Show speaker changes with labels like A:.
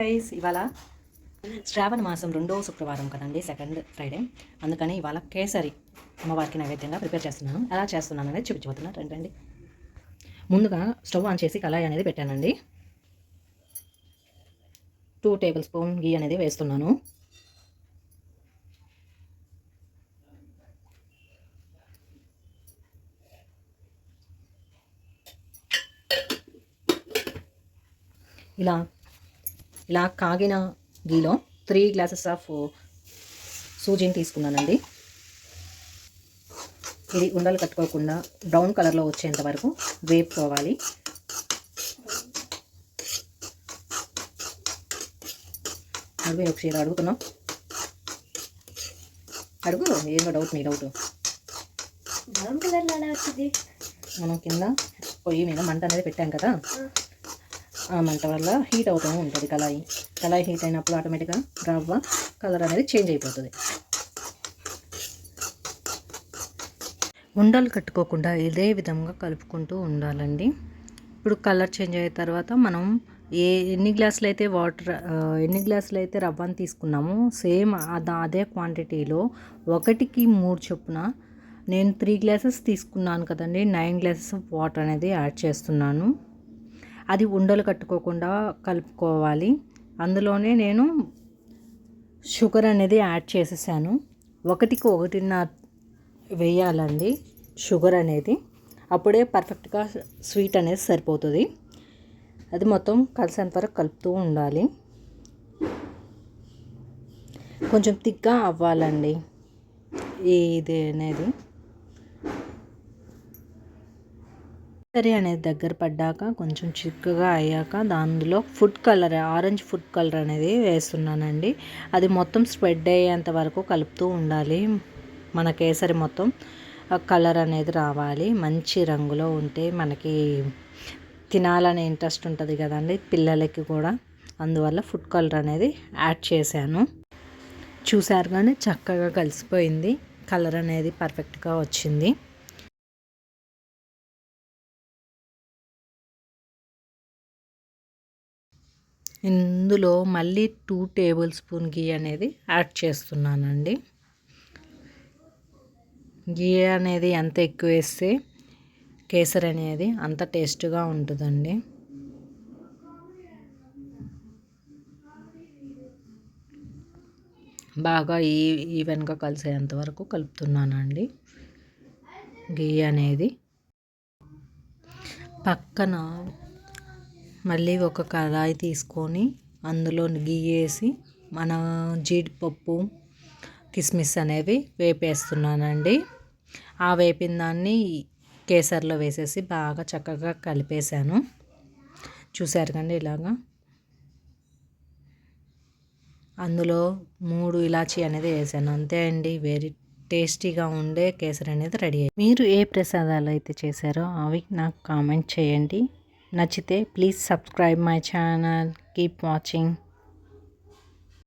A: Guys ఇవాళ శ్రావణ మాసం రెండో శుక్రవారం కదండి సెకండ్ ఫ్రైడే అందుకని ఇవాళ కేసరి అమ్మవారికి నైవేద్యంగా ప్రిపేర్ చేస్తున్నాను. ఎలా చేస్తున్నాను అనేది చూపించబోతున్నాను రండి రండి. ముందుగా స్టవ్ ఆన్ చేసి కళాయి అనేది పెట్టానండి. టూ టేబుల్ స్పూన్ గీ అనేది వేస్తున్నాను. ఇలా ఇలా కాగిన గీలో త్రీ గ్లాసెస్ ఆఫ్ సూజీని తీసుకున్నానండి. ఇది ఉండలు కట్టుకోకుండా బ్రౌన్ కలర్లో వచ్చేంత వరకు వేపుకోవాలి. అడుగు ఒకసారి అడుగుతున్నాం. అడుగు ఏదో డౌట్ నీ డౌట్
B: బ్రౌన్ కలర్ అలా వచ్చింది?
A: మనం కింద పొయ్యి మీద మంట అనేది పెట్టాం కదా. ఆ మంట వల్ల హీట్ అవుతూ ఉంటుంది. కళాయి. కళాయి హీట్ అయినప్పుడు ఆటోమేటిక్గా రవ్వ కలర్ అనేది చేంజ్ అయిపోతుంది. ఉండలు కట్టుకోకుండా ఇదే విధంగా కలుపుకుంటూ ఉండాలండి. ఇప్పుడు కలర్ చేంజ్ అయిన తర్వాత మనం ఏ ఎన్ని గ్లాసులు అయితే వాటర్ ఎన్ని గ్లాసులు అయితే రవ్వను తీసుకున్నామో సేమ్ అదే క్వాంటిటీలో ఒకటికి మూడు చొప్పున నేను త్రీ గ్లాసెస్ తీసుకున్నాను కదండి. నైన్ గ్లాసెస్ ఆఫ్ వాటర్ అనేది యాడ్ చేస్తున్నాను. అది ఉండలు కట్టుకోకుండా కలుపుకోవాలి. అందులోనే నేను షుగర్ అనేది యాడ్ చేసేసాను. ఒకటికి ఒకటిన్నర వేయాలండి షుగర్ అనేది. అప్పుడే పర్ఫెక్ట్గా స్వీట్ అనేది సరిపోతుంది. అది మొత్తం కలిసేంత వరకు కలుపుతూ ఉండాలి. కొంచెం తిక్గా అవ్వాలండి. ఇది అనేది. కర్రీ అనేది దగ్గర పడ్డాక కొంచెం చిక్కగా అయ్యాక దానిలో food colour orange food colour అనేది వేస్తున్నానండి. అది మొత్తం స్ప్రెడ్ అయ్యేంత వరకు కలుపుతూ ఉండాలి. మన కేసరి మొత్తం కలర్ అనేది రావాలి. మంచి రంగులో ఉంటే మనకి తినాలనే ఇంట్రెస్ట్ ఉంటుంది కదండి పిల్లలకి కూడా. అందువల్ల ఫుడ్ కలర్ అనేది యాడ్ చేశాను. చూశారు కానీ చక్కగా కలిసిపోయింది. కలర్ అనేది పర్ఫెక్ట్గా వచ్చింది. ఇందులో మళ్ళీ టూ టేబుల్ స్పూన్ గీ అనేది యాడ్ చేస్తున్నానండి. గీ అనేది ఎంత ఎక్కువ వేస్తే కేసరి అనేది అంత టేస్ట్గా ఉంటుందండి. బాగా ఈ ఈవెన్గా కలిసేంత వరకు కలుపుతున్నానండి. గీ అనేది పక్కన మళ్ళీ ఒక కడాయి తీసుకొని అందులో గీ వేసి మన జీడిపప్పు కిస్మిస్ అనేవి వేపేస్తున్నానండి. ఆ వేపిన దాన్ని కేసర్లో వేసేసి బాగా చక్కగా కలిపేశాను. చూసారు కండి ఇలాగా? అందులో మూడు ఇలాచీ అనేది వేసాను. అంతే అండి. వెరీ టేస్టీగా ఉండే కేసరి అనేది రెడీ అయ్యింది మీరు ఏ ప్రసాదాలు అయితే చేశారో అవి నాకు కామెంట్ చేయండి. నచ్చితే please subscribe my channel. Keep watching.